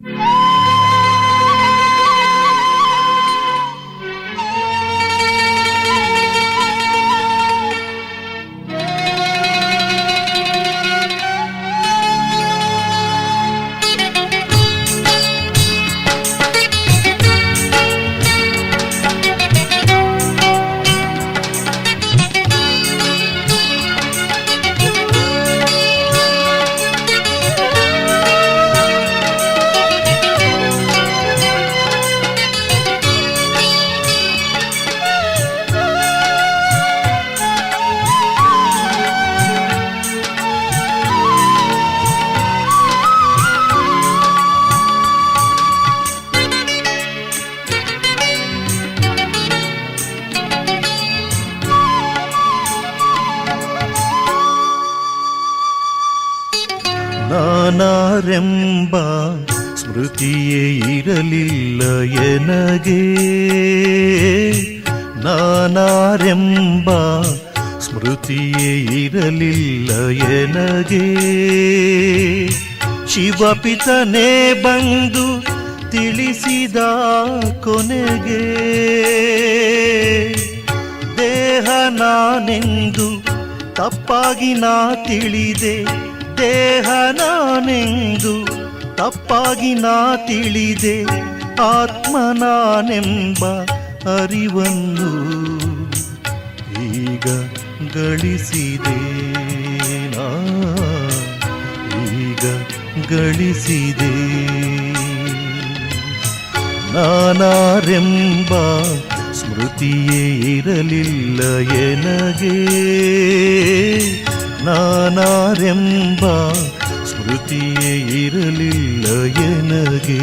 Yeah. ಶಿವಪಿತನೇ ಬಂದು ತಿಳಿಸಿದ ಕೊನೆಗೆ, ದೇಹ ನಾನೆಂದು ತಪ್ಪಾಗಿ ನಾ ತಿಳಿದೆ, ದೇಹ ನಾನೆಂದು ತಪ್ಪಾಗಿ ನಾ ತಿಳಿದೆ, ಆತ್ಮ ನಾನೆಂಬ ಅರಿವನ್ನು ಈಗ ಗಳಿಸಿದೆ. ಗಳಿಸಿದೆ ನಾನಾರೆಂಬ ಸ್ಮೃತಿಯೇ ಇರಲಿಲ್ಲ ಎನಗೆ ನಾನಾರೆಂಬ ಸ್ಮೃತಿಯೇ ಇರಲಿಲ್ಲ ಎನಗೆ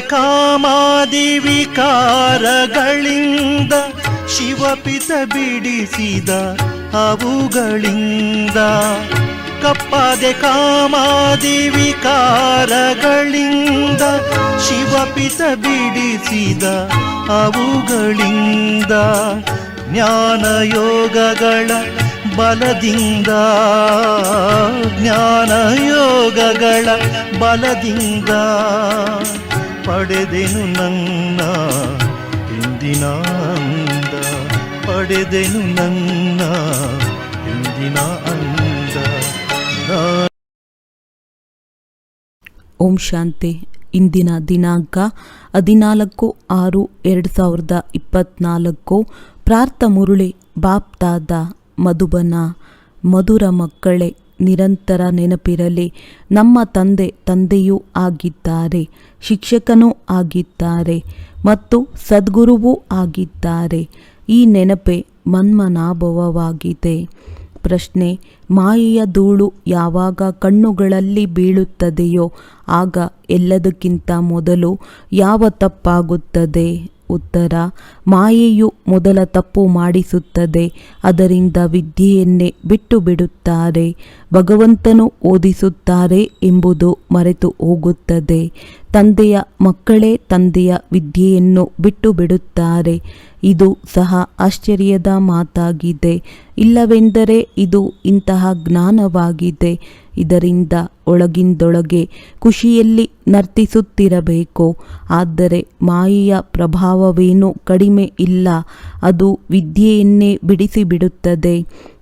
ಕಾಮಾದಿ ವಿಕಾರಗಳಿಂದ ಶಿವಪಿತ ಬಿಡಿಸಿದ ಅವುಗಳಿಂದ ಕಪ್ಪದೆ ಕಾಮಾದಿ ವಿಕಾರಗಳಿಂದ ಶಿವಪಿತ ಬಿಡಿಸಿದ ಅವುಗಳಿಂದ ಜ್ಞಾನಯೋಗಗಳ ಬಲದಿಂದ ಜ್ಞಾನ ಯೋಗಗಳ ಬಲದಿಂದ. ಪಡೆದೆನು ನನ್ನ ಇಂದಿನ ಅಂದ ಪಡೆದೆನು ನನ್ನ ಇಂದಿನ ಅಂದ ಓಂ ಶಾಂತಿ. ಇಂದಿನ ದಿನಾಂಕ ಹದಿನಾಲ್ಕು ಆರು ಎರಡು ಸಾವಿರದ ಇಪ್ಪತ್ನಾಲ್ಕು. ಪ್ರಾರ್ಥ ಮುರುಳಿ ಬಾಪ್ತಾದ ಮಧುಬನ ಮಧುರ ಮಕ್ಕಳೇ ನಿರಂತರ ನೆನಪಿರಲಿ. ನಮ್ಮ ತಂದೆ ತಂದೆಯೂ ಆಗಿದ್ದಾರೆ, ಶಿಕ್ಷಕನೂ ಆಗಿದ್ದಾರೆ ಮತ್ತು ಸದ್ಗುರುವೂ ಆಗಿದ್ದಾರೆ. ಈ ನೆನಪೇ ಮನ್ಮನಾಭವವಾಗಿದೆ. ಪ್ರಶ್ನೆ, ಮಾಯೆಯ ಧೂಳು ಯಾವಾಗ ಕಣ್ಣುಗಳಲ್ಲಿ ಬೀಳುತ್ತದೆಯೋ, ಆಗ ಎಲ್ಲದಕ್ಕಿಂತ ಮೊದಲು ಯಾವ ತಪ್ಪಾಗುತ್ತದೆ? ಉತ್ತರ. ಮಾಯೆಯು ಮೊದಲ ತಪ್ಪು ಮಾಡಿಸುತ್ತದೆ ಅದರಿಂದ ವಿದ್ಯೆಯನ್ನೇ ಬಿಟ್ಟು ಬಿಡುತ್ತಾರೆ ಭಗವಂತನು ಓದಿಸುತ್ತಾರೆ ಎಂಬುದು ಮರೆತು ಹೋಗುತ್ತದೆ ತಂದೆಯ ಮಕ್ಕಳೇ ತಂದೆಯ ವಿದ್ಯೆಯನ್ನು ಬಿಟ್ಟು ಬಿಡುತ್ತಾರೆ ಇದು ಸಹ ಆಶ್ಚರ್ಯದ ಮಾತಾಗಿದೆ. ಇಲ್ಲವೆಂದರೆ ಇದು ಇಂತಹ ಜ್ಞಾನವಾಗಿದೆ. ಇದರಿಂದ ಒಳಗಿಂದೊಳಗೆ ಖುಷಿಯಲ್ಲಿ ನರ್ತಿಸುತ್ತಿರಬೇಕು. ಆದರೆ ಮಾಯೆಯ ಪ್ರಭಾವವೇನೂ ಕಡಿಮೆ ಇಲ್ಲ. ಅದು ವಿದ್ಯೆಯನ್ನೇ ಬಿಡಿಸಿಬಿಡುತ್ತದೆ.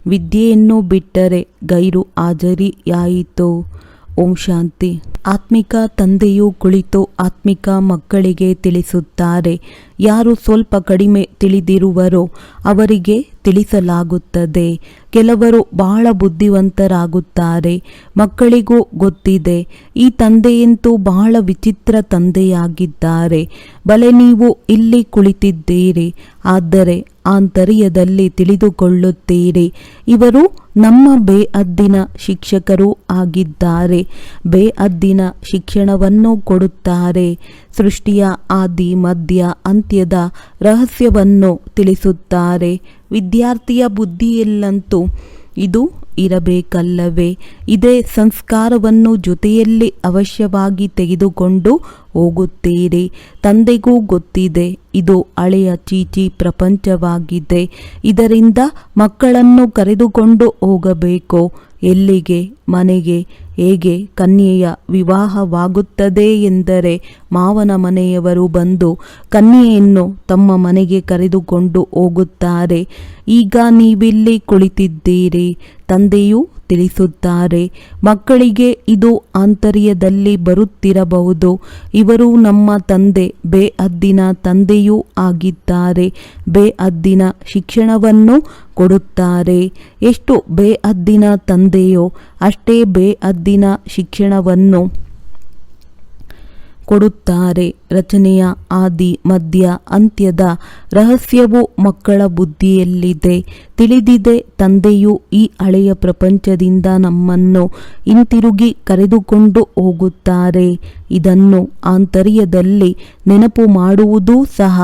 ವಿದ್ಯೆಯನ್ನು ಬಿಟ್ಟರೆ ಗೈರು ಹಾಜರಿಯಾಯಿತು. ಓಂ ಶಾಂತಿ. ಆತ್ಮಿಕ ತಂದೆಯು ಕುಳಿತು ಆತ್ಮಿಕ ಮಕ್ಕಳಿಗೆ ತಿಳಿಸುತ್ತಾರೆ. ಯಾರು ಸ್ವಲ್ಪ ಕಡಿಮೆ ತಿಳಿದಿರುವರೋ ಅವರಿಗೆ ತಿಳಿಸಲಾಗುತ್ತದೆ. ಕೆಲವರು ಬಹಳ ಬುದ್ಧಿವಂತರಾಗುತ್ತಾರೆ. ಮಕ್ಕಳಿಗೂ ಗೊತ್ತಿದೆ, ಈ ತಂದೆಯಂತೂ ಬಹಳ ವಿಚಿತ್ರ ತಂದೆಯಾಗಿದ್ದಾರೆ. ಬಲೆ ನೀವು ಇಲ್ಲಿ ಕುಳಿತಿದ್ದೀರಿ. ಆದರೆ ಆಂತರ್ಯದಲ್ಲಿ ತಿಳಿದುಕೊಳ್ಳುತ್ತೀರಿ. ಇವರು ನಮ್ಮ ಬೇಅದ್ದಿನ ಶಿಕ್ಷಕರೂ ಆಗಿದ್ದಾರೆ. ಬೇಅದ್ದಿನ ಶಿಕ್ಷಣವನ್ನು ಕೊಡುತ್ತಾರೆ. ಸೃಷ್ಟಿಯ ಆದಿ, ಮಧ್ಯ, ಅಂತ್ಯದ ರಹಸ್ಯವನ್ನು ತಿಳಿಸುತ್ತಾರೆ. ವಿದ್ಯಾರ್ಥಿಯ ಬುದ್ಧಿಯಲ್ಲಂತೂ ಇದು ಇರಬೇಕಲ್ಲವೇ? ಇದೇ ಸಂಸ್ಕಾರವನ್ನು ಜೊತೆಯಲ್ಲಿ ಅವಶ್ಯವಾಗಿ ತೆಗೆದುಕೊಂಡು ಹೋಗುತ್ತೀರಿ. ತಂದೆಗೂ ಗೊತ್ತಿದೆ, ಇದು ಹಳೆಯ ಚೀಚಿ ಪ್ರಪಂಚವಾಗಿದೆ. ಇದರಿಂದ ಮಕ್ಕಳನ್ನು ಕರೆದುಕೊಂಡು ಹೋಗಬೇಕು. ಎಲ್ಲಿಗೆ, ಮನೆಗೆ ಹೇಗೆ ಕನ್ಯೆಯ ವಿವಾಹವಾಗುತ್ತದೆ ಎಂದರೆ ಮಾವನ ಮನೆಯವರು ಬಂದು ಕನ್ಯೆಯನ್ನು ತಮ್ಮ ಮನೆಗೆ ಕರೆದುಕೊಂಡು ಹೋಗುತ್ತಾರೆ. ಈಗ ನೀವಿಲ್ಲಿ ಕುಳಿತಿದ್ದೀರಿ, ತಂದೆಯು ತಿಳಿಸುತ್ತಾರೆ. ಮಕ್ಕಳಿಗೆ ಇದು ಆಂತರ್ಯದಲ್ಲಿ ಬರುತ್ತಿರಬಹುದು. ಇವರು ನಮ್ಮ ತಂದೆ ಬೇಅದ್ದಿನ ತಂದೆಯೂ ಆಗಿದ್ದಾರೆ. ಬೇಅದ್ದಿನ ಶಿಕ್ಷಣವನ್ನು ಕೊಡುತ್ತಾರೆ. ಎಷ್ಟು ಬೇಅದ್ದಿನ ತಂದೆಯೋ, ಅಷ್ಟೇ ಬೇಅದ್ದಿನ ಶಿಕ್ಷಣವನ್ನು ಕೊಡುತ್ತಾರೆ. ರಚನೆಯ ಆದಿ, ಮಧ್ಯ, ಅಂತ್ಯದ ರಹಸ್ಯವು ಮಕ್ಕಳ ಬುದ್ಧಿಯಲ್ಲಿದೆ. ತಿಳಿದಿದೆ, ತಂದೆಯು ಈ ಹಳೆಯ ಪ್ರಪಂಚದಿಂದ ನಮ್ಮನ್ನು ಹಿಂತಿರುಗಿ ಕರೆದುಕೊಂಡು ಹೋಗುತ್ತಾರೆ. ಇದನ್ನು ಆಂತರ್ಯದಲ್ಲಿ ನೆನಪು ಮಾಡುವುದೂ ಸಹ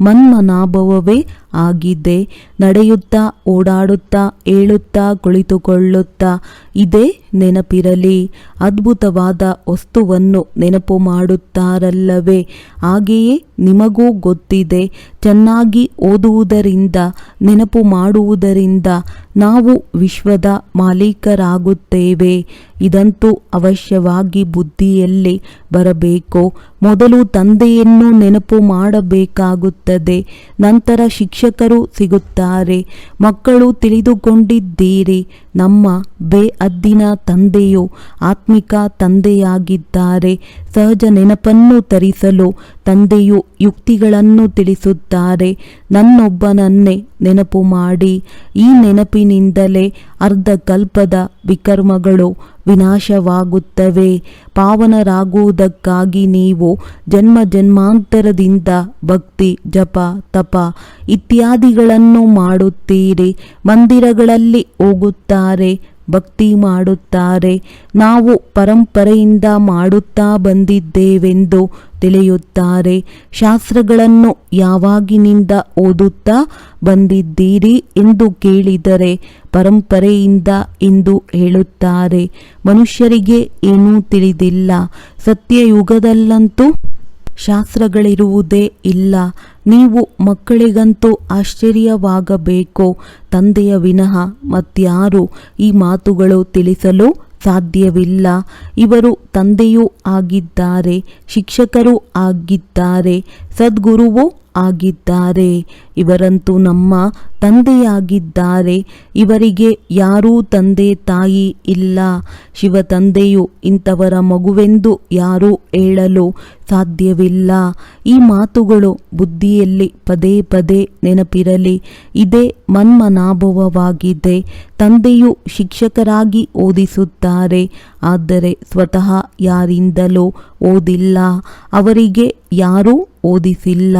ಮನ್ಮನಾಭವವೇ ಆಗಿದೆ ನಡೆಯುತ್ತಾ, ಓಡಾಡುತ್ತಾ, ಏಳುತ್ತಾ, ಕುಳಿತುಕೊಳ್ಳುತ್ತಾ, ಇದೇ ನೆನಪಿರಲಿ. ಅದ್ಭುತವಾದ ವಸ್ತುವನ್ನು ನೆನಪು ಮಾಡುತ್ತಾರಲ್ಲವೇ? ಹಾಗೆಯೇ ನಿಮಗೂ ಗೊತ್ತಿದೆ. ಚೆನ್ನಾಗಿ ಓದುವುದರಿಂದ, ನೆನಪು ಮಾಡುವುದರಿಂದ ನಾವು ವಿಶ್ವದ ಮಾಲೀಕರಾಗುತ್ತೇವೆ. ಇದಂತೂ ಅವಶ್ಯವಾಗಿ ಬುದ್ಧಿಯಲ್ಲಿ ಬರಬೇಕು. ಮೊದಲು ತಂದೆಯನ್ನು ನೆನಪು ಮಾಡಬೇಕಾಗುತ್ತದೆ. ನಂತರ ಶಿಕ್ಷಕರು ಸಿಗುತ್ತಾರೆ. ಮಕ್ಕಳು ತಿಳಿದುಕೊಂಡಿದ್ದೀರಿ ನಮ್ಮ ಬೇಅದ್ದಿನ ತಂದೆಯು ಆತ್ಮಿಕ ತಂದೆಯಾಗಿದ್ದಾರೆ. ಸಹಜ ನೆನಪನ್ನು ತರಿಸಲು ತಂದೆಯು ಯುಕ್ತಿಗಳನ್ನು ತಿಳಿಸುತ್ತಾರೆ. ನನ್ನೊಬ್ಬನನ್ನೇ ನೆನಪು ಮಾಡಿ. ಈ ನೆನಪಿನಿಂದಲೇ ಅರ್ಧ ಕಲ್ಪದ ವಿಕರ್ಮಗಳು ವಿನಾಶವಾಗುತ್ತವೆ. ಪಾವನರಾಗುವುದಕ್ಕಾಗಿ ನೀವು ಜನ್ಮ ಜನ್ಮಾಂತರದಿಂದ ಭಕ್ತಿ, ಜಪ, ತಪ ಇತ್ಯಾದಿಗಳನ್ನು ಮಾಡುತ್ತೀರಿ. ಮಂದಿರಗಳಲ್ಲಿ ಹೋಗುತ್ತಾರೆ. ಭಕ್ತಿ ಮಾಡುತ್ತಾರೆ. ನಾವು ಪರಂಪರೆಯಿಂದ ಮಾಡುತ್ತಾ ಬಂದಿದ್ದೇವೆಂದು ತಿಳಿಯುತ್ತಾರೆ. ಶಾಸ್ತ್ರಗಳನ್ನು ಯಾವಾಗಿನಿಂದ ಓದುತ್ತಾ ಬಂದಿದ್ದೀರಿ ಎಂದು ಕೇಳಿದರೆ ಪರಂಪರೆಯಿಂದ ಎಂದು ಹೇಳುತ್ತಾರೆ. ಮನುಷ್ಯರಿಗೆ ಏನೂ ತಿಳಿದಿಲ್ಲ. ಸತ್ಯಯುಗದಲ್ಲಂತೂ ಶಾಸ್ತ್ರಗಳಿರುವುದೇ ಇಲ್ಲ. ನೀವು ಮಕ್ಕಳಿಗಂತೂ ಆಶ್ಚರ್ಯವಾಗಬೇಕು? ತಂದೆಯ ವಿನಃ ಮತ್ಯಾರು ಈ ಮಾತುಗಳು ತಿಳಿಸಲು ಸಾಧ್ಯವಿಲ್ಲ. ಇವರು ತಂದೆಯೂ ಆಗಿದ್ದಾರೆ, ಶಿಕ್ಷಕರೂ ಆಗಿದ್ದಾರೆ, ಸದ್ಗುರುವೂ ಆಗಿದ್ದಾರೆ. ಇವರಂತೂ ನಮ್ಮ ತಂದೆಯಾಗಿದ್ದಾರೆ. ಇವರಿಗೆ ಯಾರೂ ತಂದೆ ತಾಯಿ ಇಲ್ಲ. ಶಿವ ತಂದೆಯು ಇಂಥವರ ಮಗುವೆಂದು ಯಾರೂ ಹೇಳಲು ಸಾಧ್ಯವಿಲ್ಲ. ಈ ಮಾತುಗಳು ಬುದ್ಧಿಯಲ್ಲಿ ಪದೇ ಪದೇ ನೆನಪಿರಲಿ. ಇದೇ ಮನ್ಮನಾಭವವಾಗಿದೆ. ತಂದೆಯು ಶಿಕ್ಷಕರಾಗಿ ಓದಿಸುತ್ತಾರೆ. ಆದರೆ ಸ್ವತಃ ಯಾರಿಂದಲೂ ಓದಿಲ್ಲ. ಅವರಿಗೆ ಯಾರೂ ಓದಿಸಿಲ್ಲ.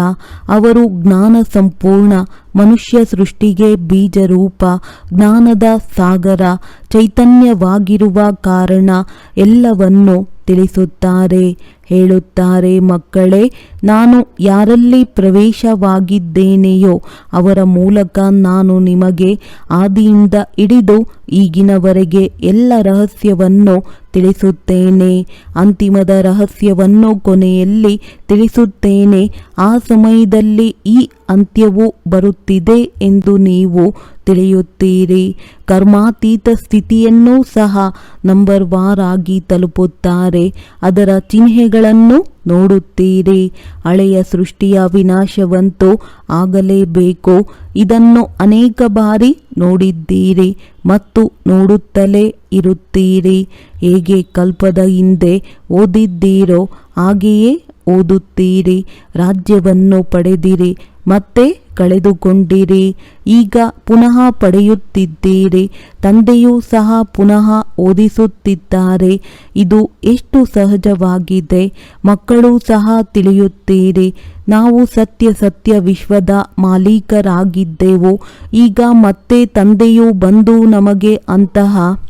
ಅವರು ಜ್ಞಾನ ಸಂಪೂರ್ಣ ಮನುಷ್ಯ ಸೃಷ್ಟಿಗೆ ಬೀಜರೂಪ, ಜ್ಞಾನದ ಸಾಗರ, ಚೈತನ್ಯವಾಗಿರುವ ಕಾರಣ ಎಲ್ಲವನ್ನು ತಿಳಿಸುತ್ತಾರೆ. ಹೇಳುತ್ತಾರೆ, ಮಕ್ಕಳೇ, ನಾನು ಯಾರಲ್ಲಿ ಪ್ರವೇಶವಾಗಿದ್ದೇನೆಯೋ ಅವರ ಮೂಲಕ ನಾನು ನಿಮಗೆ ಆದಿಯಿಂದ ಹಿಡಿದು ಈಗಿನವರೆಗೆ ಎಲ್ಲ ರಹಸ್ಯವನ್ನು ತಿಳಿಸುತ್ತೇನೆ. ಅಂತಿಮದ ರಹಸ್ಯವನ್ನು ಕೊನೆಯಲ್ಲಿ ತಿಳಿಸುತ್ತೇನೆ. ಆ ಸಮಯದಲ್ಲಿ ಈ ಅಂತ್ಯವು ಬರುತ್ತಿದೆ ಎಂದು ನೀವು ತಿಳಿಯುತ್ತೀರಿ. ಕರ್ಮಾತೀತ ಸ್ಥಿತಿಯನ್ನೂ ಸಹ ನಂಬರ್ ವಾರ್ ಆಗಿ ತಲುಪುತ್ತಾರೆ. ಅದರ ಚಿಹ್ನೆಗಳನ್ನು ನೋಡುತ್ತೀರಿ. ಹಳೆಯ ಸೃಷ್ಟಿಯ ವಿನಾಶವಂತೂ ಆಗಲೇಬೇಕು. ಇದನ್ನು ಅನೇಕ ಬಾರಿ ನೋಡಿದ್ದೀರಿ ಮತ್ತು ನೋಡುತ್ತಲೇ ಇರುತ್ತೀರಿ. ಹೇಗೆ ಕಲ್ಪದ ಹಿಂದೆ ಓದಿದ್ದೀರೋ ಹಾಗೆಯೇ ಓದುತ್ತೀರಿ. ರಾಜ್ಯವನ್ನು ಪಡೆದಿರಿ. ಮತ್ತೆ ಕಳೆದುಕೊಂಡಿರಿ, ಈಗ ಪುನಃ ಪಡೆಯುತ್ತಿದ್ದೀರಿ, ತಂದೆಯೂ ಸಹ ಪುನಃ ಓದಿಸುತ್ತಿದ್ದಾರೆ, ಇದು ಎಷ್ಟು ಸಹಜವಾಗಿದೆ, ಮಕ್ಕಳು ಸಹ ತಿಳಿಯುತ್ತೀರಿ, ನಾವು ಸತ್ಯ ಸತ್ಯ ವಿಶ್ವದ ಮಾಲೀಕರಾಗಿದ್ದೆವು, ಈಗ ಮತ್ತೆ ತಂದೆಯು ಬಂದು ನಮಗೆ ಅಂತಹ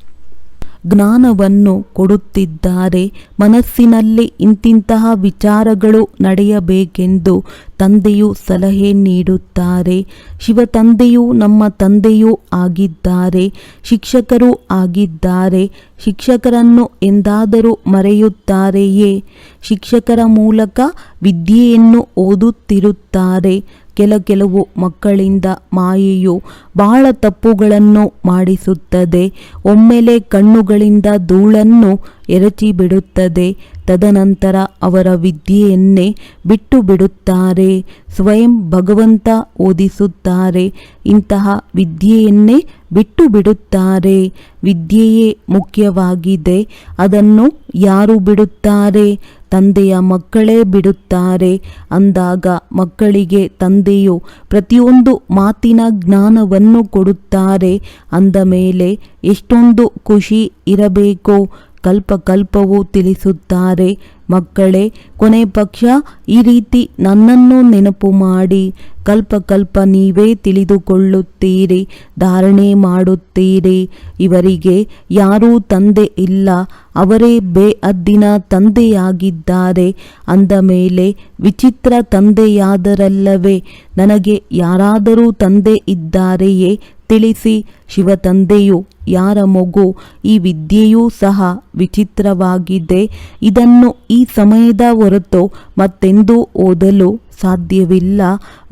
ಜ್ಞಾನವನ್ನು ಕೊಡುತ್ತಿದ್ದಾರೆ. ಮನಸ್ಸಿನಲ್ಲಿ ಇಂತಿಂತಹ ವಿಚಾರಗಳು ನಡೆಯಬೇಕೆಂದು ತಂದೆಯು ಸಲಹೆ ನೀಡುತ್ತಾರೆ. ಶಿವ ತಂದೆಯು ನಮ್ಮ ತಂದೆಯೂ ಆಗಿದ್ದಾರೆ, ಶಿಕ್ಷಕರು ಆಗಿದ್ದಾರೆ. ಶಿಕ್ಷಕರನ್ನು ಎಂದಾದರೂ ಮರೆಯುತ್ತಾರೆಯೇ? ಶಿಕ್ಷಕರ ಮೂಲಕ ವಿದ್ಯೆಯನ್ನು ಓದುತ್ತಿರುತ್ತಾರೆ. ಕೆಲ ಕೆಲವು ಮಕ್ಕಳಿಂದ ಮಾಯೆಯು ಬಹಳ ತಪ್ಪುಗಳನ್ನು ಮಾಡಿಸುತ್ತದೆ. ಒಮ್ಮೆಲೆ ಕಣ್ಣುಗಳಿಂದ ಧೂಳನ್ನು ಎರಚಿ ಬಿಡುತ್ತದೆ. ತದನಂತರ ಅವರ ವಿದ್ಯೆಯನ್ನೇ ಬಿಟ್ಟು ಬಿಡುತ್ತಾರೆ. ಸ್ವಯಂ ಭಗವಂತ ಓದಿಸುತ್ತಾರೆ. ಇಂತಹ ವಿದ್ಯೆಯನ್ನೇ ಬಿಟ್ಟು ಬಿಡುತ್ತಾರೆ. ವಿದ್ಯೆಯೇ ಮುಖ್ಯವಾಗಿದೆ. ಅದನ್ನು ಯಾರು ಬಿಡುತ್ತಾರೆ? ತಂದೆಯ ಮಕ್ಕಳೇ ಬಿಡುತ್ತಾರೆ. ಅಂದಾಗ ಮಕ್ಕಳಿಗೆ ತಂದೆಯು ಪ್ರತಿಯೊಂದು ಮಾತಿನ ಜ್ಞಾನವನ್ನು ಕೊಡುತ್ತಾರೆ. ಅಂದ ಮೇಲೆ ಎಷ್ಟೊಂದು ಖುಷಿ ಇರಬೇಕೋ? ಕಲ್ಪ ಕಲ್ಪವೂ ತಿಳಿಸುತ್ತಾರೆ. ಮಕ್ಕಳೇ, ಕೊನೆ ಪಕ್ಷ ಈ ರೀತಿ ನನ್ನನ್ನು ನೆನಪು ಮಾಡಿ, ಕಲ್ಪ ಕಲ್ಪ ನೀವೇ ತಿಳಿದುಕೊಳ್ಳುತ್ತೀರಿ, ಧಾರಣೆ ಮಾಡುತ್ತೀರಿ. ಇವರಿಗೆ ಯಾರೂ ತಂದೆ ಇಲ್ಲ, ಅವರೇ ಬೇ ಬೇಅದ್ದಿನ ತಂದೆಯಾಗಿದ್ದಾರೆ. ಅಂದ ಮೇಲೆ, ವಿಚಿತ್ರ ತಂದೆಯಾದರಲ್ಲವೇ, ನನಗೆ ಯಾರಾದರೂ ತಂದೆ ಇದ್ದಾರೆಯೇ? ತಿಳಿಸಿ ಶಿವ ತಂದೆಯು ಯಾರ ಮಗು? ಈ ವಿದ್ಯೆಯೂ ಸಹ ವಿಚಿತ್ರವಾಗಿದೆ. ಇದನ್ನು ಈ ಸಮಯದ ಹೊರತು ಮತ್ತೆಂದೂ ಓದಲು ಸಾಧ್ಯವಿಲ್ಲ.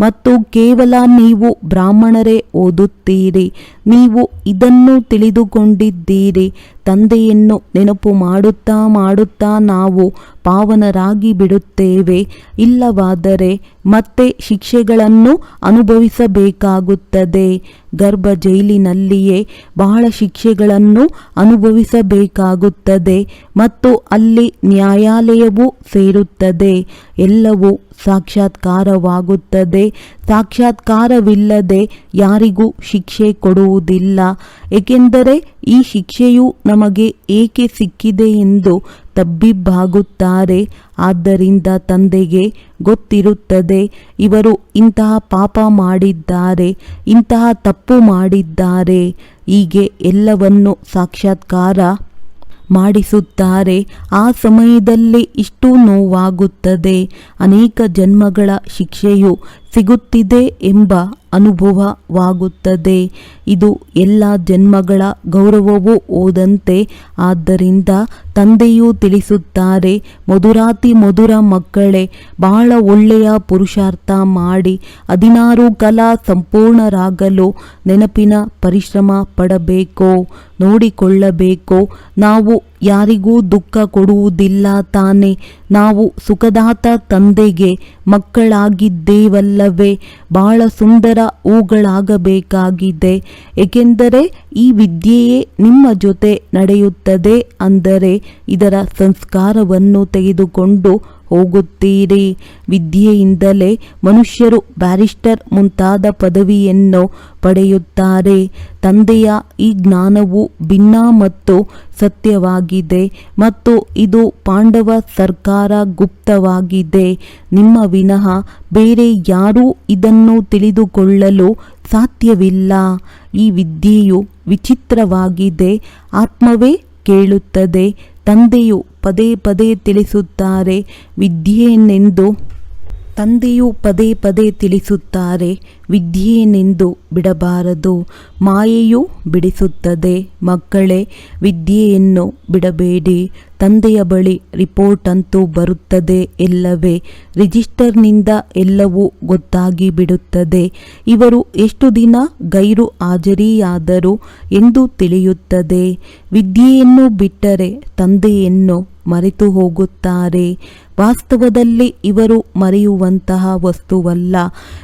ಮತ್ತು ಕೇವಲ ನೀವು ಬ್ರಾಹ್ಮಣರೇ ಓದುತ್ತೀರಿ. ನೀವು ಇದನ್ನು ತಿಳಿದುಕೊಂಡಿದ್ದೀರಿ. ತಂದೆಯನ್ನು ನೆನಪು ಮಾಡುತ್ತಾ ಮಾಡುತ್ತಾ ನಾವು ಪಾವನರಾಗಿ ಬಿಡುತ್ತೇವೆ. ಇಲ್ಲವಾದರೆ ಮತ್ತೆ ಶಿಕ್ಷೆಗಳನ್ನು ಅನುಭವಿಸಬೇಕಾಗುತ್ತದೆ. ಗರ್ಭ ಜೈಲಿನಲ್ಲಿಯೇ ಬಹಳ ಶಿಕ್ಷೆಗಳನ್ನು ಅನುಭವಿಸಬೇಕಾಗುತ್ತದೆ ಮತ್ತು ಅಲ್ಲಿ ನ್ಯಾಯಾಲಯವೂ ಸೇರುತ್ತದೆ. ಎಲ್ಲವೂ ಸಾಕ್ಷಾತ್ಕಾರವಾಗುತ್ತದೆ. ಸಾಕ್ಷಾತ್ಕಾರವಿಲ್ಲದೆ ಯಾರಿಗೂ ಶಿಕ್ಷೆ ಕೊಡುವುದಿಲ್ಲ. ಏಕೆಂದರೆ ಈ ಶಿಕ್ಷೆಯು ನಮಗೆ ಏಕೆ ಸಿಕ್ಕಿದೆ ಎಂದು ತಬ್ಬಿಬ್ಬಾಗುತ್ತಾರೆ. ಆದ್ದರಿಂದ ತಂದೆಗೆ ಗೊತ್ತಿರುತ್ತದೆ, ಇವರು ಇಂತಹ ಪಾಪ ಮಾಡಿದ್ದಾರೆ, ಇಂತಹ ತಪ್ಪು ಮಾಡಿದ್ದಾರೆ, ಹೀಗೆ ಎಲ್ಲವನ್ನು ಸಾಕ್ಷಾತ್ಕಾರ ಮಾಡಿಸುತ್ತಾರೆ. ಆ ಸಮಯದಲ್ಲಿ ಇಷ್ಟು ನೋವಾಗುತ್ತದೆ. ಅನೇಕ ಜನ್ಮಗಳ ಶಿಕ್ಷೆಯು ಸಿಗುತ್ತಿದೆ ಎಂಬ ಅನುಭವವಾಗುತ್ತದೆ. ಇದು ಎಲ್ಲ ಜನ್ಮಗಳ ಗೌರವವೂ ಓದಂತೆ ಆದ್ದರಿಂದ ತಂದೆಯು ತಿಳಿಸುತ್ತಾರೆ, ಮಧುರಾತಿ ಮಧುರ ಮಕ್ಕಳೇ, ಬಹಳ ಒಳ್ಳೆಯ ಪುರುಷಾರ್ಥ ಮಾಡಿ, ಹದಿನಾರು ಕಲ ಸಂಪೂರ್ಣರಾಗಲು ನೆನಪಿನ ಪರಿಶ್ರಮ ಪಡಬೇಕೋ, ನೋಡಿಕೊಳ್ಳಬೇಕೋ. ನಾವು ಯಾರಿಗೂ ದುಃಖ ಕೊಡುವುದಿಲ್ಲ ತಾನೆ. ನಾವು ಸುಖದಾತ ತಂದೆಗೆ ಮಕ್ಕಳಾಗಿದ್ದೇವಲ್ಲವೇ. ಬಹಳ ಸುಂದರ ಹೂಗಳಾಗಬೇಕಾಗಿದೆ. ಏಕೆಂದರೆ ಈ ವಿದ್ಯೆಯೇ ನಿಮ್ಮ ಜೊತೆ ನಡೆಯುತ್ತದೆ ಅಂದರೆ ಇದರ ಸಂಸ್ಕಾರವನ್ನು ತೆಗೆದುಕೊಂಡು ಹೋಗುತ್ತೀರಿ. ವಿದ್ಯೆಯಿಂದಲೇ ಮನುಷ್ಯರು ಬ್ಯಾರಿಸ್ಟರ್ ಮುಂತಾದ ಪದವಿಯನ್ನು ಪಡೆಯುತ್ತಾರೆ. ತಂದೆಯ ಈ ಜ್ಞಾನವು ಭಿನ್ನ ಮತ್ತು ಸತ್ಯವಾಗಿದೆ ಮತ್ತು ಇದು ಪಾಂಡವ ಸರ್ಕಾರ ಗುಪ್ತವಾಗಿದೆ. ನಿಮ್ಮ ವಿನಃ ಬೇರೆ ಯಾರೂ ಇದನ್ನು ತಿಳಿದುಕೊಳ್ಳಲು ಸಾಧ್ಯವಿಲ್ಲ. ಈ ವಿದ್ಯೆಯು ವಿಚಿತ್ರವಾಗಿದೆ, ಆತ್ಮವೇ ಕೇಳುತ್ತದೆ ತಂದೆಯು ಪದೇ ಪದೇ ತಿಳಿಸುತ್ತಾರೆ ವಿದ್ಯೆಯನ್ನೆಂದು ತಂದೆಯು ಪದೇ ಪದೇ ತಿಳಿಸುತ್ತಾರೆ. ವಿದ್ಯೆಯನ್ನೆಂದು ಬಿಡಬಾರದು. ಮಾಯೆಯು ಬಿಡಿಸುತ್ತದೆ. ಮಕ್ಕಳೇ, ವಿದ್ಯೆಯನ್ನು ಬಿಡಬೇಡಿ. ತಂದೆಯ ಬಳಿ ರಿಪೋರ್ಟ್ ಅಂತೂ ಬರುತ್ತದೆ ಎಲ್ಲವೇ. ರಿಜಿಸ್ಟರ್ನಿಂದ ಎಲ್ಲವೂ ಗೊತ್ತಾಗಿ ಬಿಡುತ್ತದೆ ಇವರು ಎಷ್ಟು ದಿನ ಗೈರು ಹಾಜರಿಯಾದರು ಎಂದು ತಿಳಿಯುತ್ತದೆ. ವಿದ್ಯೆಯನ್ನು ಬಿಟ್ಟರೆ ತಂದೆಯನ್ನು ಮರೆತು ಹೋಗುತ್ತಾರೆ ವಾಸ್ತವದಲ್ಲಿ ಇವರು ಮರೆಯುವಂತಹ ವಸ್ತುವಲ್ಲ.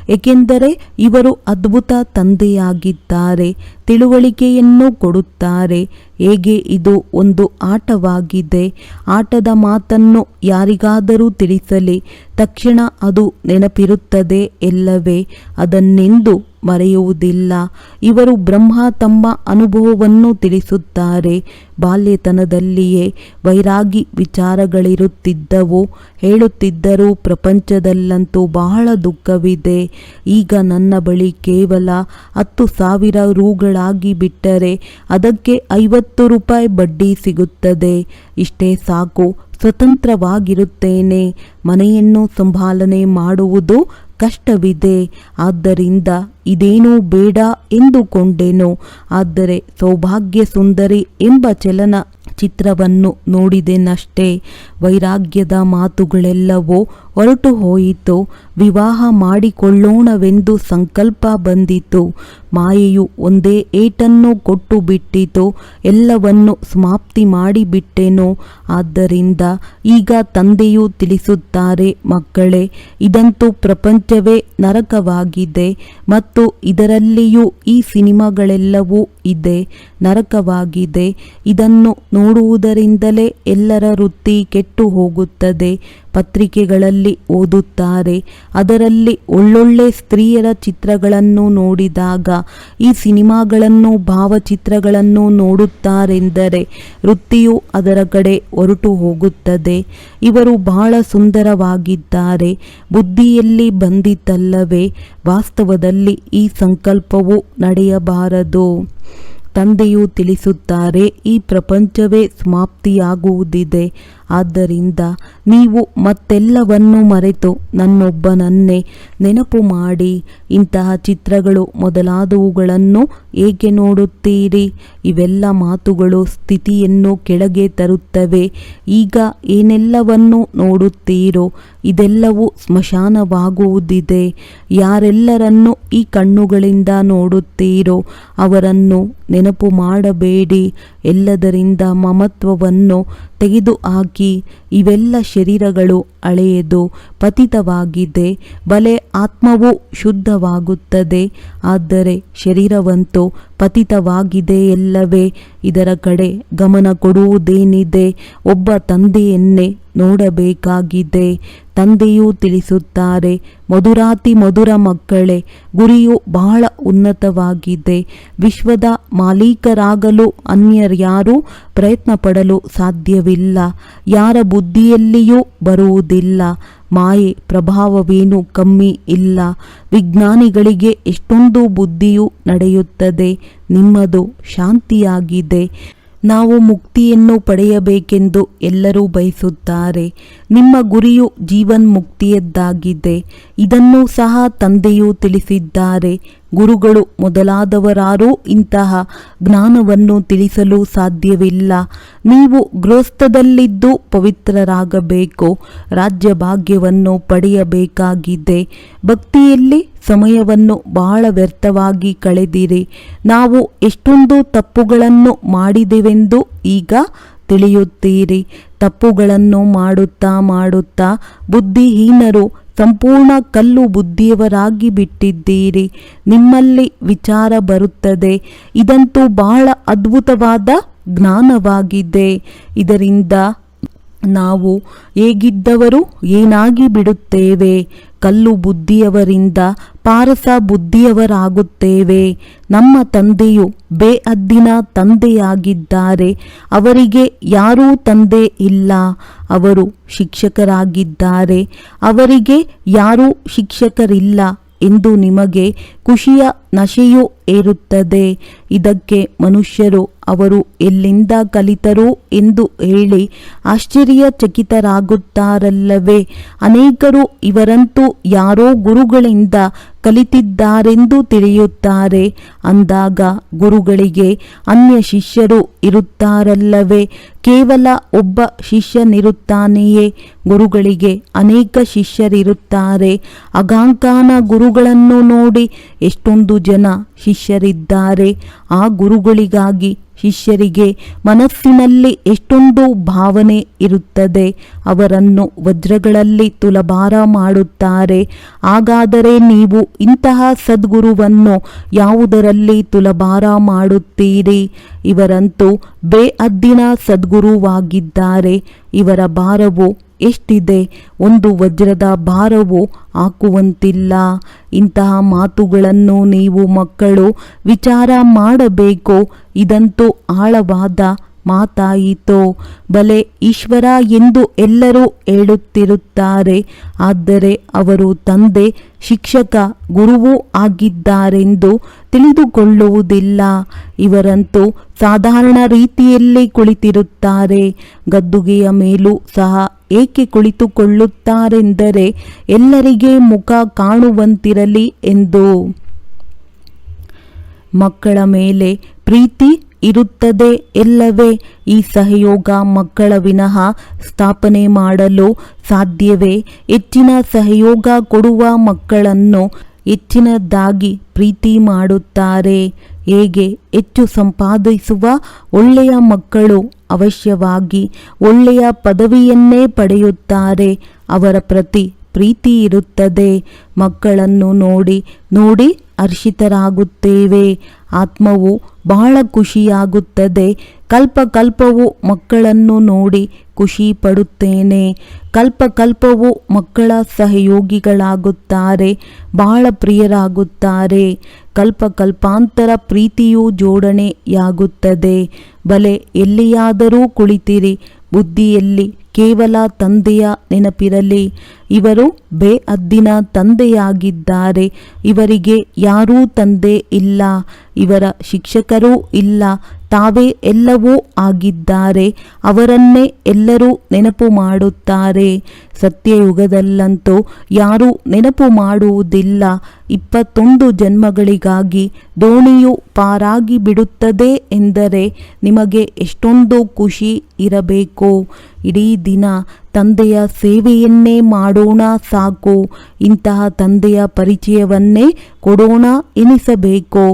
ಏಕೆಂದರೆ ಇವರು ಅದ್ಭುತ ತಂದೆಯಾಗಿದ್ದಾರೆ, ತಿಳುವಳಿಕೆಯನ್ನು ಕೊಡುತ್ತಾರೆ. ಹೇಗೆ ಇದು ಒಂದು ಆಟವಾಗಿದೆ? ಆಟದ ಮಾತನ್ನು ಯಾರಿಗಾದರೂ ತಿಳಿಸಲಿ, ತಕ್ಷಣ ಅದು ನೆನಪಿರುತ್ತದೆ ಎಲ್ಲವೇ ಅದನ್ನೆಂದು ಮರೆಯುವುದಿಲ್ಲ. ಇವರು ಬ್ರಹ್ಮ ತಮ್ಮ ಅನುಭವವನ್ನು ತಿಳಿಸುತ್ತಾರೆ. ಬಾಲ್ಯತನದಲ್ಲಿಯೇ ವೈರಾಗಿ ವಿಚಾರಗಳಿರುತ್ತಿದ್ದವು. ಹೇಳುತ್ತಿದ್ದರು ಪ್ರಪಂಚದಲ್ಲಂತೂ ಬಹಳ ದುಃಖವಿದೆ. ಈಗ ನನ್ನ ಬಳಿ ಕೇವಲ ಹತ್ತು ಸಾವಿರ ರೂಗಳಾಗಿ ಬಿಟ್ಟರೆ ಅದಕ್ಕೆ ಐವತ್ತು ರೂಪಾಯಿ ಬಡ್ಡಿ ಸಿಗುತ್ತದೆ. ಇಷ್ಟೇ ಸಾಕು, ಸ್ವತಂತ್ರವಾಗಿರುತ್ತೇನೆ. ಮನೆಯನ್ನು ಸಂಭಾಲನೆ ಮಾಡುವುದು ಕಷ್ಟವಿದೆ. ಆದ್ದರಿಂದ ಇದೇನೂ ಬೇಡ ಎಂದುಕೊಂಡೆನು. ಆದರೆ ಸೌಭಾಗ್ಯ ಸುಂದರಿ ಎಂಬ ಚಲನ ಚಿತ್ರವನ್ನು ನೋಡಿದೆನಷ್ಟೇ. ವೈರಾಗ್ಯದ ಮಾತುಗಳೆಲ್ಲವೂ ಹೊರಟು ಹೋಯಿತು ವಿವಾಹ ಮಾಡಿಕೊಳ್ಳೋಣವೆಂದು ಸಂಕಲ್ಪ ಬಂದಿತು. ಮಾಯೆಯು ಒಂದೇ ಏಟನ್ನು ಕೊಟ್ಟು ಬಿಟ್ಟಿತು ಎಲ್ಲವನ್ನು ಸಮಾಪ್ತಿ ಮಾಡಿಬಿಟ್ಟೆನು. ಆದ್ದರಿಂದ ಈಗ ತಂದೆಯು ತಿಳಿಸುತ್ತಾರೆ, ಮಕ್ಕಳೇ, ಇದಂತೂ ಪ್ರಪಂಚವೇ ನರಕವಾಗಿದೆ ಮತ್ತು ಇದರಲ್ಲಿಯೂ ಈ ಸಿನಿಮಾಗಳೆಲ್ಲವೂ ಇದೆ, ನರಕವಾಗಿದೆ. ಇದನ್ನು ನೋಡುವುದರಿಂದಲೇ ಎಲ್ಲರ ವೃತ್ತಿ ಕೆಟ್ಟು ಹೋಗುತ್ತದೆ. ಪತ್ರಿಕೆಗಳಲ್ಲಿ ಓದುತ್ತಾರೆ. ಅದರಲ್ಲಿ ಒಳ್ಳೊಳ್ಳೆ ಸ್ತ್ರೀಯರ ಚಿತ್ರಗಳನ್ನು ನೋಡಿದಾಗ, ಈ ಸಿನಿಮಾಗಳನ್ನು, ಭಾವಚಿತ್ರಗಳನ್ನು ನೋಡುತ್ತಾರೆಂದರೆ ವೃತ್ತಿಯು ಅದರ ಕಡೆ ಹೊರಟು ಹೋಗುತ್ತದೆ. ಇವರು ಬಹಳ ಸುಂದರವಾಗಿದ್ದಾರೆ. ಬುದ್ಧಿಯಲ್ಲಿ ಬಂದಿತಲ್ಲವೇ? ವಾಸ್ತವದಲ್ಲಿ ಈ ಸಂಕಲ್ಪವು ನಡೆಯಬಾರದು. ತಂದೆಯು ತಿಳಿಸುತ್ತಾರೆ, ಈ ಪ್ರಪಂಚವೇ ಸಮಾಪ್ತಿಯಾಗುವುದಿದೆ. ಆದ್ದರಿಂದ ನೀವು ಮತ್ತೆಲ್ಲವನ್ನೂ ಮರೆತು ನನ್ನೊಬ್ಬನನ್ನೇ ನೆನಪು ಮಾಡಿ ಇಂತಹ ಚಿತ್ರಗಳು ಮೊದಲಾದವುಗಳನ್ನು ಏಕೆ ನೋಡುತ್ತೀರಿ? ಇವೆಲ್ಲ ಮಾತುಗಳು ಸ್ಥಿತಿಯನ್ನು ಕೆಳಗೆ ತರುತ್ತವೆ. ಈಗ ಏನೆಲ್ಲವನ್ನು ನೋಡುತ್ತೀರೋ ಇದೆಲ್ಲವೂ ಸ್ಮಶಾನವಾಗುವುದಿದೆ. ಯಾರೆಲ್ಲರನ್ನು ಈ ಕಣ್ಣುಗಳಿಂದ ನೋಡುತ್ತೀರೋ ಅವರನ್ನು ನೆನಪು ಮಾಡಬೇಡಿ. ಎಲ್ಲದರಿಂದ ಮಮತ್ವವನ್ನು ತೆಗೆದುಹಾಕಿ ಇವೆಲ್ಲ ಶರೀರಗಳು ಅಳೆಯದು ಪತಿತವಾಗಿದೆ ಬಲೆ ಆತ್ಮವು ಶುದ್ಧವಾಗುತ್ತದೆ. ಆದರೆ ಶರೀರವಂತೂ ಪತಿತವಾಗಿದೆ ಎಲ್ಲವೇ. ಇದರ ಕಡೆ ಗಮನ ಕೊಡುವುದೇನಿದೆ? ಒಬ್ಬ ತಂದೆಯನ್ನೇ ನೋಡಬೇಕಾಗಿದೆ. ತಂದೆಯೂ ತಿಳಿಸುತ್ತಾರೆ, ಮಧುರಾತಿ ಮಧುರ ಮಕ್ಕಳೇ, ಗುರಿಯು ಬಹಳ ಉನ್ನತವಾಗಿದೆ. ವಿಶ್ವದ ಮಾಲೀಕರಾಗಲು ಅನ್ಯರ್ಯಾರೂ ಪ್ರಯತ್ನ ಪಡಲು ಸಾಧ್ಯವಿಲ್ಲ. ಯಾರ ಬುದ್ಧಿಯಲ್ಲಿಯೂ ಬರುವುದಿಲ್ಲ. ಮಾಯೆ ಪ್ರಭಾವವೇನು ಕಮ್ಮಿ ಇಲ್ಲ. ವಿಜ್ಞಾನಿಗಳಿಗೆ ಎಷ್ಟೊಂದು ಬುದ್ಧಿಯು ನಡೆಯುತ್ತದೆ. ನಿಮ್ಮದು ಶಾಂತಿಯಾಗಿದೆ. ನಾವು ಮುಕ್ತಿಯನ್ನು ಪಡೆಯಬೇಕೆಂದು ಎಲ್ಲರೂ ಬಯಸುತ್ತಾರೆ. ನಿಮ್ಮ ಗುರಿಯು ಜೀವನ್ಮುಕ್ತಿಯದ್ದಾಗಿದೆ. ಇದನ್ನು ಸಹ ತಂದೆಯು ತಿಳಿಸಿದ್ದಾರೆ. ಗುರುಗಳು ಮೊದಲಾದವರಾರೂ ಇಂತಹ ಜ್ಞಾನವನ್ನು ತಿಳಿಸಲು ಸಾಧ್ಯವಿಲ್ಲ. ನೀವು ಗೃಹಸ್ಥದಲ್ಲಿದ್ದು ಪವಿತ್ರರಾಗಬೇಕು, ರಾಜ್ಯ ಭಾಗ್ಯವನ್ನು ಪಡೆಯಬೇಕಾಗಿದೆ. ಭಕ್ತಿಯಲ್ಲಿ ಸಮಯವನ್ನು ಬಹಳ ವ್ಯರ್ಥವಾಗಿ ಕಳೆದಿರಿ. ನಾವು ಎಷ್ಟೊಂದು ತಪ್ಪುಗಳನ್ನು ಮಾಡಿದೆವೆಂದು ಈಗ ತಿಳಿಯುತ್ತೀರಿ. ತಪ್ಪುಗಳನ್ನು ಮಾಡುತ್ತಾ ಮಾಡುತ್ತಾ ಬುದ್ಧಿಹೀನರು ಸಂಪೂರ್ಣ ಕಲ್ಲು ಬುದ್ಧಿಯವರಾಗಿ ಬಿಟ್ಟಿದ್ದೀರಿ. ನಿಮ್ಮಲ್ಲಿ ವಿಚಾರ ಬರುತ್ತದೆ. ಇದಂತೂ ಬಹಳ ಅದ್ಭುತವಾದ ಜ್ಞಾನವಾಗಿದೆ. ಇದರಿಂದ ನಾವು ಹೇಗಿದ್ದವರು ಏನಾಗಿ ಬಿಡುತ್ತೇವೆ? ಕಲ್ಲು ಬುದ್ಧಿಯವರಿಂದ ಪಾರಸ ಬುದ್ಧಿಯವರಾಗುತ್ತೇವೆ. ನಮ್ಮ ತಂದೆಯು ಬೇಅದ್ದಿನ ತಂದೆಯಾಗಿದ್ದಾರೆ. ಅವರಿಗೆ ಯಾರೂ ತಂದೆ ಇಲ್ಲ. ಅವರು ಶಿಕ್ಷಕರಾಗಿದ್ದಾರೆ. ಅವರಿಗೆ ಯಾರೂ ಶಿಕ್ಷಕರಿಲ್ಲ ಎಂದು ನಿಮಗೆ ಖುಷಿಯ ನಶೆಯು ಏರುತ್ತದೆ. ಇದಕ್ಕೆ ಮನುಷ್ಯರು ಅವರು ಎಲ್ಲಿಂದ ಕಲಿತರು ಎಂದು ಹೇಳಿ ಆಶ್ಚರ್ಯಚಕಿತರಾಗುತ್ತಾರಲ್ಲವೇ? ಅನೇಕರು ಇವರಂತೂ ಯಾರೋ ಗುರುಗಳಿಂದ ಕಲಿತಿದ್ದಾರೆಂದು ತಿಳಿಯುತ್ತಾರೆ. ಅಂದಾಗ ಗುರುಗಳಿಗೆ ಅನ್ಯ ಶಿಷ್ಯರು ಇರುತ್ತಾರಲ್ಲವೇ? ಕೇವಲ ಒಬ್ಬ ಶಿಷ್ಯನಿರುತ್ತಾನೆಯೇ? ಗುರುಗಳಿಗೆ ಅನೇಕ ಶಿಷ್ಯರಿರುತ್ತಾರೆ. ಅಗಾಂಕಾನ ಗುರುಗಳನ್ನು ನೋಡಿ ಎಷ್ಟೊಂದು ಜನ ಶಿಷ್ಯರಿದ್ದಾರೆ. ಆ ಗುರುಗಳಿಗಾಗಿ ಶಿಷ್ಯರಿಗೆ ಮನಸ್ಸಿನಲ್ಲಿ ಎಷ್ಟೊಂದು ಭಾವನೆ ಇರುತ್ತದೆ. ಅವರನ್ನು ವಜ್ರಗಳಲ್ಲಿ ತುಲಭಾರ ಮಾಡುತ್ತಾರೆ. ಹಾಗಾದರೆ ನೀವು ಇಂತಹ ಸದ್ಗುರುವನ್ನು ಯಾವುದರಲ್ಲಿ ತುಲಭಾರ ಮಾಡುತ್ತೀರಿ? ಇವರಂತೂ ಬೇಅದ್ದಿನ ಸದ್ಗುರುವಾಗಿದ್ದಾರೆ ಇವರ ಭಾರವು ಎಷ್ಟಿದೆ? ಒಂದು ವಜ್ರದ ಭಾರವು ಹಾಕುವಂತಿಲ್ಲ. ಇಂತಹ ಮಾತುಗಳನ್ನು ನೀವು ಮಕ್ಕಳು ವಿಚಾರ ಮಾಡಬೇಕು? ಇದಂತೂ ಆಳವಾದ ಮಾತಾಯಿತು? ಬಲೆ ಈಶ್ವರ ಎಂದು ಎಲ್ಲರೂ ಹೇಳುತ್ತಿರುತ್ತಾರೆ. ಆದರೆ ಅವರು ತಂದೆ, ಶಿಕ್ಷಕ, ಗುರುವೂ ಆಗಿದ್ದಾರೆಂದು ತಿಳಿದುಕೊಳ್ಳುವುದಿಲ್ಲ. ಇವರಂತೂ ಸಾಧಾರಣ ರೀತಿಯಲ್ಲಿ ಕುಳಿತಿರುತ್ತಾರೆ. ಗದ್ದುಗೆಯ ಮೇಲೂ ಸಹ ಏಕೆ ಕುಳಿತುಕೊಳ್ಳುತ್ತಾರೆಂದರೆ ಎಲ್ಲರಿಗೆ ಮುಖ ಕಾಣುವಂತಿರಲಿ ಎಂದು. ಮಕ್ಕಳ ಮೇಲೆ ಪ್ರೀತಿ ಇರುತ್ತದೆ ಎಲ್ಲವೇ ಈ ಸಹಯೋಗ ಮಕ್ಕಳ ವಿನಃ ಸ್ಥಾಪನೆ ಮಾಡಲು ಸಾಧ್ಯವೇ? ಹೆಚ್ಚಿನ ಸಹಯೋಗ ಕೊಡುವ ಮಕ್ಕಳನ್ನು ಹೆಚ್ಚಿನದಾಗಿ ಪ್ರೀತಿ ಮಾಡುತ್ತಾರೆ. ಹೇಗೆ? ಹೆಚ್ಚು ಸಂಪಾದಿಸುವ ಒಳ್ಳೆಯ ಮಕ್ಕಳು ಅವಶ್ಯವಾಗಿ ಒಳ್ಳೆಯ ಪದವಿಯನ್ನೇ ಪಡೆಯುತ್ತಾರೆ. ಅವರ ಪ್ರತಿ ಪ್ರೀತಿ ಇರುತ್ತದೆ. ಮಕ್ಕಳನ್ನು ನೋಡಿ ನೋಡಿ ಹರ್ಷಿತರಾಗುತ್ತೇವೆ ಆತ್ಮವು ಬಹಳ ಖುಷಿಯಾಗುತ್ತದೆ. ಕಲ್ಪ ಕಲ್ಪವು ಮಕ್ಕಳನ್ನು ನೋಡಿ ಖುಷಿ ಪಡುತ್ತೇನೆ ಕಲ್ಪ ಕಲ್ಪವು ಮಕ್ಕಳ ಸಹಯೋಗಿಗಳಾಗುತ್ತಾರೆ, ಬಹಳ ಪ್ರಿಯರಾಗುತ್ತಾರೆ. ಕಲ್ಪ ಕಲ್ಪಾಂತರ ಪ್ರೀತಿಯು ಜೋಡಣೆಯಾಗುತ್ತದೆ. ಬಲೆ ಎಲ್ಲಿಯಾದರೂ ಕುಳಿತಿರಿ, ಬುದ್ಧಿಯಲ್ಲಿ ಕೇವಲ ತಂದೆಯ ನೆನಪಿರಲಿ. ಇವರು ಬೇಅದ್ದಿನ ತಂದೆಯಾಗಿದ್ದಾರೆ. ಇವರಿಗೆ ಯಾರೂ ತಂದೆ ಇಲ್ಲ. ಇವರ ಶಿಕ್ಷಕರೂ ಇಲ್ಲ. ತಾವೇ ಎಲ್ಲವೂ ಆಗಿದ್ದಾರೆ, ಅವರನ್ನೇ ಎಲ್ಲರೂ ನೆನಪು ಮಾಡುತ್ತಾರೆ. ಸತ್ಯಯುಗದಲ್ಲಂತೂ ಯಾರೂ ನೆನಪು ಮಾಡುವುದಿಲ್ಲ. ಇಪ್ಪತ್ತೊಂದು ಜನ್ಮಗಳಿಗಾಗಿ ದೋಣಿಯು ಪಾರಾಗಿ ಬಿಡುತ್ತದೆ ಎಂದರೆ ನಿಮಗೆ ಎಷ್ಟೊಂದು ಖುಷಿ ಇರಬೇಕು. ಇಡೀ ದಿನ ತಂದೆಯ ಸೇವೆಯನ್ನೇ ಮಾಡೋಣ ಸಾಕು. ಇಂತಹ ತಂದೆಯ ಪರಿಚಯವನ್ನೇ ಕೊಡೋಣ ಎನಿಸಬೇಕು.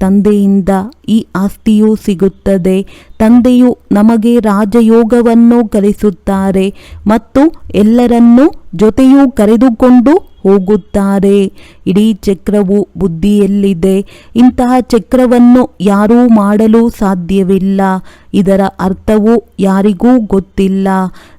ತಂದೆಯಿಂದ ಈ ಆಸ್ತಿಯೂ ಸಿಗುತ್ತದೆ. ತಂದೆಯು ನಮಗೆ ರಾಜಯೋಗವನ್ನು ಕಲಿಸುತ್ತಾರೆ ಮತ್ತು ಎಲ್ಲರನ್ನೂ ಜೊತೆಯೂ ಕರೆದುಕೊಂಡು ಹೋಗುತ್ತಾರೆ. ಇಡೀ ಚಕ್ರವು ಬುದ್ಧಿಯಲ್ಲಿದೆ. ಇಂತಹ ಚಕ್ರವನ್ನು ಯಾರೂ ಮಾಡಲು ಸಾಧ್ಯವಿಲ್ಲ. ಇದರ ಅರ್ಥವು ಯಾರಿಗೂ ಗೊತ್ತಿಲ್ಲ.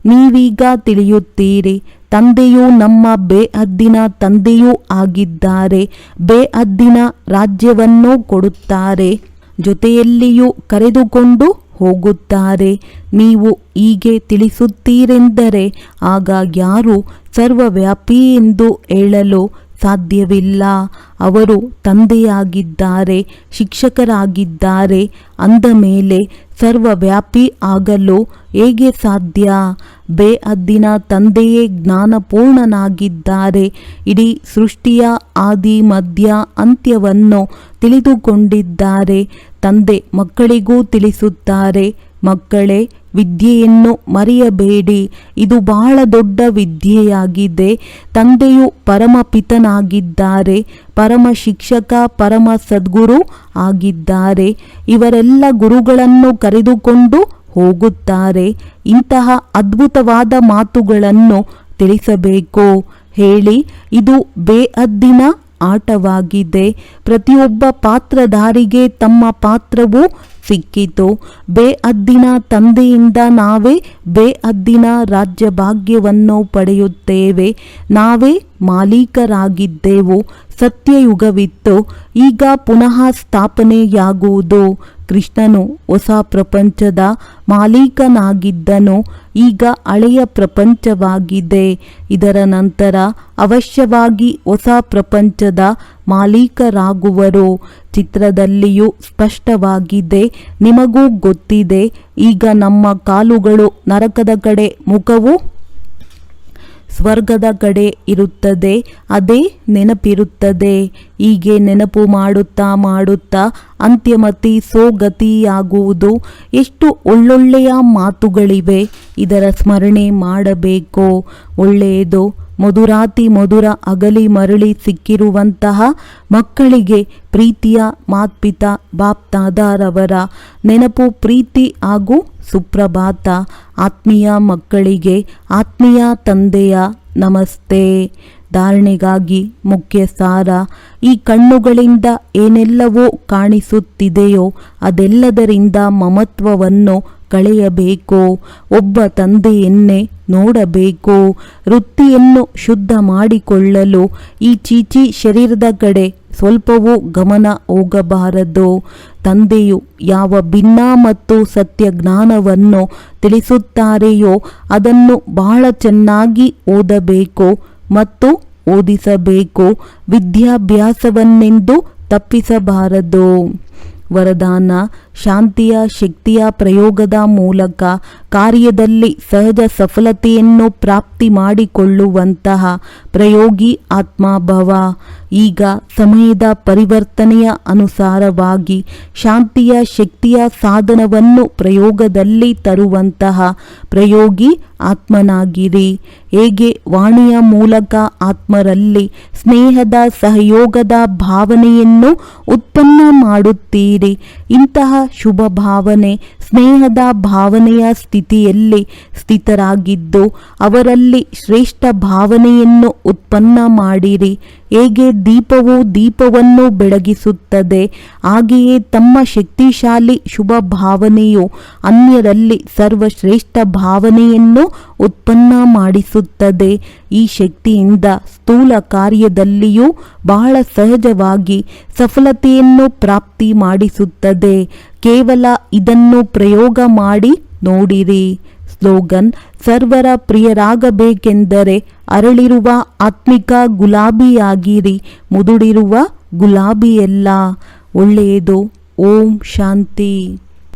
ನೀವೀಗ ತಿಳಿಯುತ್ತೀರಿ. ತಂದೆಯು ನಮ್ಮ ಬೇಅದ್ದಿನ ತಂದೆಯೂ ಆಗಿದ್ದಾರೆ. ಬೇಅದ್ದಿನ ರಾಜ್ಯವನ್ನು ಕೊಡುತ್ತಾರೆ. ಜೊತೆಯಲ್ಲಿಯೂ ಕರೆದುಕೊಂಡು ಹೋಗುತ್ತಾರೆ. ನೀವು ಹೀಗೆ ತಿಳಿಸುತ್ತೀರೆಂದರೆ, ಆಗ ಯಾರು ಸರ್ವವ್ಯಾಪಿ ಎಂದು ಹೇಳಲು ಸಾಧ್ಯವಿಲ್ಲ. ಅವರು ತಂದೆಯಾಗಿದ್ದಾರೆ, ಶಿಕ್ಷಕರಾಗಿದ್ದಾರೆ. ಅಂದ ಮೇಲೆ ಸರ್ವವ್ಯಾಪಿ ಆಗಲು ಹೇಗೆ ಸಾಧ್ಯ? ಬೇಅದ್ದಿನ ತಂದೆಯೇ ಜ್ಞಾನಪೂರ್ಣನಾಗಿದ್ದಾರೆ. ಇಡೀ ಸೃಷ್ಟಿಯ ಆದಿ, ಮಧ್ಯ, ಅಂತ್ಯವನ್ನು ತಿಳಿದುಕೊಂಡಿದ್ದಾರೆ. ತಂದೆ ಮಕ್ಕಳಿಗೂ ತಿಳಿಸುತ್ತಾರೆ. ಮಕ್ಕಳೇ, ವಿದ್ಯೆಯನ್ನು ಮರೆಯಬೇಡಿ. ಇದು ಬಹಳ ದೊಡ್ಡ ವಿದ್ಯೆಯಾಗಿದೆ. ತಂದೆಯು ಪರಮ ಪಿತನಾಗಿದ್ದಾರೆ ಪರಮ ಶಿಕ್ಷಕ, ಪರಮ ಸದ್ಗುರು ಆಗಿದ್ದಾರೆ. ಇವರೆಲ್ಲ ಗುರುಗಳನ್ನು ಕರೆದುಕೊಂಡು ಹೋಗುತ್ತಾರೆ. ಇಂತಹ ಅದ್ಭುತವಾದ ಮಾತುಗಳನ್ನು ತಿಳಿಸಬೇಕು. ಹೇಳಿ, ಇದು ಬೇಅದ್ದಿನ ಆಟವಾಗಿದೆ. ಪ್ರತಿಯೊಬ್ಬ ಪಾತ್ರಧಾರಿಗೆ ತಮ್ಮ ಪಾತ್ರವು ಸಿಕ್ಕಿತು. ಬೇಅದ್ದಿನ ತಂದೆಯಿಂದ ನಾವೇ ಬೇಅದ್ದಿನ ರಾಜ್ಯ ಭಾಗ್ಯವನ್ನು ಪಡೆಯುತ್ತೇವೆ. ನಾವೇ ಮಾಲೀಕರಾಗಿದ್ದೆವು. ಸತ್ಯಯುಗವಿತ್ತು. ಈಗ ಪುನಃ ಸ್ಥಾಪನೆಯಾಗುವುದು. ಕೃಷ್ಣನು ಹೊಸ ಪ್ರಪಂಚದ ಮಾಲೀಕನಾಗಿದ್ದನು. ಈಗ ಹಳೆಯ ಪ್ರಪಂಚವಾಗಿದೆ. ಇದರ ನಂತರ ಅವಶ್ಯವಾಗಿ ಹೊಸ ಪ್ರಪಂಚದ ಮಾಲೀಕರಾಗುವರು. ಚಿತ್ರದಲ್ಲಿಯೂ ಸ್ಪಷ್ಟವಾಗಿದೆ, ನಿಮಗೂ ಗೊತ್ತಿದೆ, ಈಗ ನಮ್ಮ ಕಾಲುಗಳು ನರಕದ ಕಡೆ ಮುಖವು ಸ್ವರ್ಗದ ಕಡೆ ಇರುತ್ತದೆ, ಅದೇ ನೆನಪಿರುತ್ತದೆ. ಹೀಗೆ ನೆನಪು ಮಾಡುತ್ತಾ ಮಾಡುತ್ತಾ ಅಂತ್ಯಮತಿ ಸೋಗತಿಯಾಗುವುದು ಎಷ್ಟು ಒಳ್ಳೊಳ್ಳೆಯ ಮಾತುಗಳಿವೆ, ಇದರ ಸ್ಮರಣೆ ಮಾಡಬೇಕು. ಒಳ್ಳೆಯದು, ಮಧುರಾತಿ ಮಧುರ ಅಗಲಿ ಮರಳಿ ಸಿಕ್ಕಿರುವಂತಹ ಮಕ್ಕಳಿಗೆ ಪ್ರೀತಿಯ ಮಾತ್ಪಿತ ಬಾಪ್ತಾದಾರವರ ನೆನಪು ಪ್ರೀತಿ ಹಾಗೂ ಸುಪ್ರಭಾತ, ಆತ್ಮೀಯ ಮಕ್ಕಳಿಗೆ, ಆತ್ಮೀಯ ತಂದೆಯ ನಮಸ್ತೆ. ಧಾರಣೆಗಾಗಿ ಮುಖ್ಯ ಸಾರ ಈ ಕಣ್ಣುಗಳಿಂದ ಏನೆಲ್ಲವೋ ಕಾಣಿಸುತ್ತಿದೆಯೋ ಅದೆಲ್ಲದರಿಂದ ಮಮತ್ವವನ್ನು ಕಳೆಯಬೇಕು. ಒಬ್ಬ ತಂದೆಯನ್ನೇ ನೋಡಬೇಕು. ವೃತ್ತಿಯನ್ನು ಶುದ್ಧ ಮಾಡಿಕೊಳ್ಳಲು ಈ ಚೀಚಿ ಶರೀರದ ಕಡೆ ಸ್ವಲ್ಪವೂ ಗಮನ ಹೋಗಬಾರದು. ತಂದೆಯು ಯಾವ ಭಿನ್ನ ಮತ್ತು ಸತ್ಯ ಜ್ಞಾನವನ್ನು ತಿಳಿಸುತ್ತಾರೆಯೋ ಅದನ್ನು ಬಹಳ ಚೆನ್ನಾಗಿ ಓದಬೇಕು ಮತ್ತು ಓದಿಸಬೇಕು. ವಿದ್ಯಾಭ್ಯಾಸವನ್ನೆಂದು ತಪ್ಪಿಸಬಾರದು. ವರದಾನ, ಶಾಂತಿಯ, ಶಕ್ತಿಯ ಪ್ರಯೋಗದ ಮೂಲಕ ಕಾರ್ಯದಲ್ಲಿ ಸಹಜ ಸಫಲತೆಯನ್ನು ಪ್ರಾಪ್ತಿ ಮಾಡಿಕೊಳ್ಳುವಂತಹ ಪ್ರಯೋಗಿ ಆತ್ಮಭವ. ಈಗ ಸಮಯದ ಪರಿವರ್ತನೆಯ ಅನುಸಾರವಾಗಿ ಶಾಂತಿಯ, ಶಕ್ತಿಯ ಸಾಧನವನ್ನು ಪ್ರಯೋಗದಲ್ಲಿ ತರುವಂತಹ ಪ್ರಯೋಗಿ ಆತ್ಮನಾಗಿರಿ. ಹೇಗೆ ವಾಣಿಯ ಮೂಲಕ ಆತ್ಮರಲ್ಲಿ ಸ್ನೇಹದ ಸಹಯೋಗದ ಭಾವನೆಯನ್ನು ಉತ್ಪನ್ನ ಮಾಡುತ್ತೀರಿ. ಇಂತಹ ಶುಭ ಭಾವನೆ ಸ್ನೇಹದ ಭಾವನೆಯ ಸ್ಥಿತಿಯಲ್ಲಿ ಸ್ಥಿತರಾಗಿದ್ದು, ಅವರಲ್ಲಿ ಶ್ರೇಷ್ಠ ಭಾವನೆಯನ್ನು ಉತ್ಪನ್ನ ಮಾಡಿರಿ. ಹೇಗೆ ದೀಪವು ದೀಪವನ್ನು ಬೆಳಗಿಸುತ್ತದೆ, ಹಾಗೆಯೇ ತಮ್ಮ ಶಕ್ತಿಶಾಲಿ ಶುಭ ಭಾವನೆಯು ಅನ್ಯರಲ್ಲಿ ಸರ್ವಶ್ರೇಷ್ಠ ಭಾವನೆಯನ್ನು ಉತ್ಪನ್ನ ಮಾಡಿಸುತ್ತದೆ. ಈ ಶಕ್ತಿಯಿಂದ ಸ್ಥೂಲ ಕಾರ್ಯದಲ್ಲಿಯೂ ಬಹಳ ಸಹಜವಾಗಿ ಸಫಲತೆಯನ್ನು ಪ್ರಾಪ್ತಿ ಮಾಡಿಸುತ್ತದೆ. ಕೇವಲ ಇದನ್ನು ಪ್ರಯೋಗ ಮಾಡಿ ನೋಡಿರಿ. ಸ್ಲೋಗನ್, ಸರ್ವರ ಪ್ರಿಯರಾಗಬೇಕೆಂದರೆ ಅರಳಿರುವ ಆತ್ಮಿಕ ಗುಲಾಬಿಯಾಗಿರಿ. ಮುದುಡಿರುವ ಗುಲಾಬಿಯಲ್ಲ. ಒಳ್ಳೆಯದು. ಓಂ ಶಾಂತಿ.